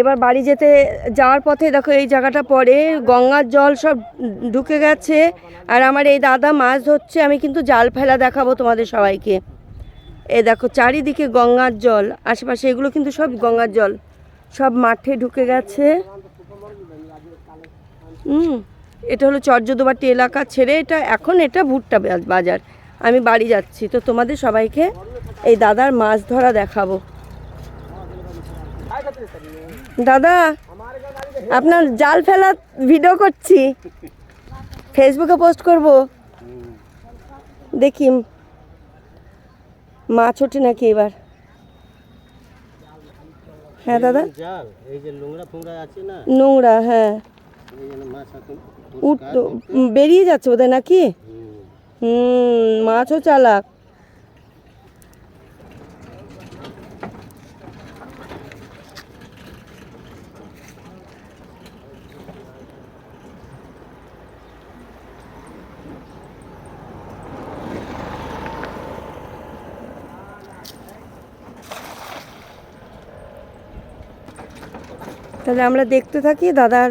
এবার বাড়ি যেতে, যাওয়ার পথে দেখো এই জায়গাটা পড়ে, গঙ্গার জল সব ঢুকে গেছে। আর আমার এই দাদা মাছ ধরছে, আমি কিন্তু জাল ফেলা দেখাবো তোমাদের সবাইকে। এ দেখো, চারিদিকে গঙ্গার জল, আশেপাশে এগুলো কিন্তু সব গঙ্গার জল। সব মাঠে ঢুকে গেছে। হুম, এটা হলো চর্যদবাটি এলাকা ছেড়ে, এটা এখন এটা ভুট্টা বাজার। আমি বাড়ি যাচ্ছি, তো তোমাদের সবাইকে এই দাদার মাছ ধরা দেখাবো। দাদা আপনার জাল ফেলা ভিডিও করছি। ফেসবুকে পোস্ট করব। দেখি মাছ ওঠে নাকি এবার? হ্যাঁ দাদা? নোংরা হ্যাঁ। উঠ বেরিয়ে যাচ্ছে ওদের নাকি। হুম মাছও চালাক। তাহলে আমরা দেখতে থাকি দাদার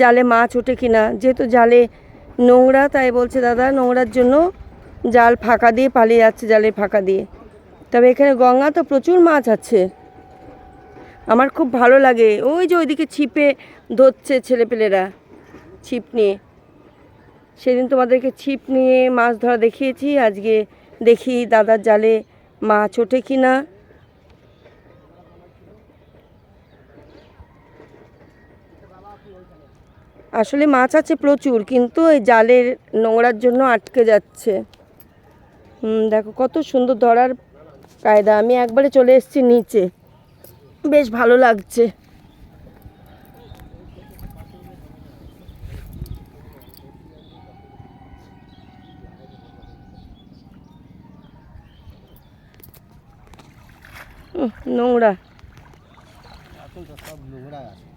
জালে মাছ ওঠে কিনা। যেহেতু জালে নোংরা, তাই বলছে দাদা, নোংরার জন্য জাল ফাঁকা দিয়ে পালিয়ে যাচ্ছে জালে ফাঁকা দিয়ে। তবে এখানে গঙ্গা তো প্রচুর মাছ আছে। আমার খুব ভালো লাগে। ওই যে ওইদিকে ছিপে ধরছে ছেলেপেলেরা ছিপ নিয়ে। সেদিন তোমাদেরকে ছিপ নিয়ে মাছ ধরা দেখিয়েছি, আজকে দেখি দাদার জালে মাছ ওঠে কি না আসলে মাছ আছে প্রচুর, কিন্তু এই জালের নোংরার জন্য আটকে যাচ্ছে। হুম, দেখো কত সুন্দর ধরার কায়দা। আমি একবারে চলে এসেছি নিচে। বেশ ভালো লাগছে। নোংরা। নোংরা আছে।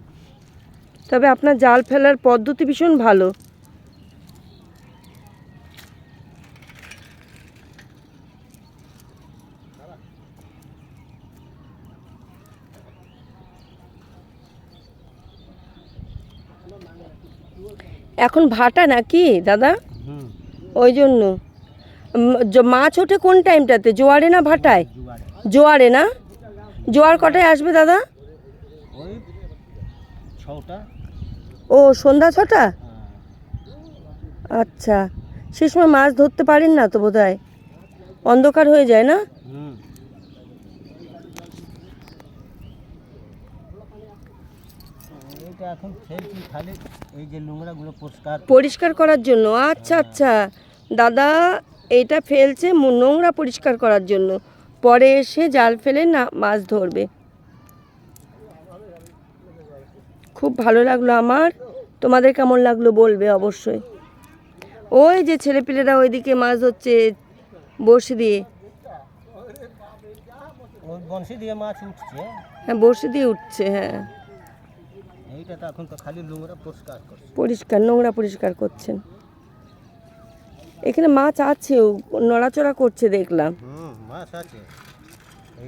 তবে আপনার জাল ফেলার পদ্ধতি ভীষণ ভালো। এখন ভাটা নাকি দাদা? ওই জন্য। মাছ ওঠে কোন টাইমটাতে? জোয়ারে না ভাটায়? জোয়ারে। না? জোয়ার কটায় আসবে দাদা? ছটা? ও সন্ধ্যা ছটা? হ্যাঁ। আচ্ছা সে সময় মাছ ধরতে পারেন না তো বোধহয়? অন্ধকার হয়ে যায় না? পরিষ্কার। পরিষ্কার করার জন্য? আচ্ছা আচ্ছা। দাদা এটা ফেলছে নোংরা পরিষ্কার করার জন্য। পরে এসে জাল ফেলে না মাছ ধরবে। খুব ভালো লাগল আমার। তোমাদের কেমন লাগল বলবে অবশ্যই। ওই যে ছেলেপিলেরা ওইদিকে মাছ ধরছে বড়শি দিয়ে। বংশী দিয়ে মাছ উঠছে। হ্যাঁ বড়শি দিয়ে উঠছে হ্যাঁ। এইটা তো এখন তো খালি নোংরা পরিষ্কার করছে। পরিষ্কার নোংরা পরিষ্কার করছেন। এখানে মাছ আছেও নড়াচড়া করছে দেখলাম। হুম মাছ আছে।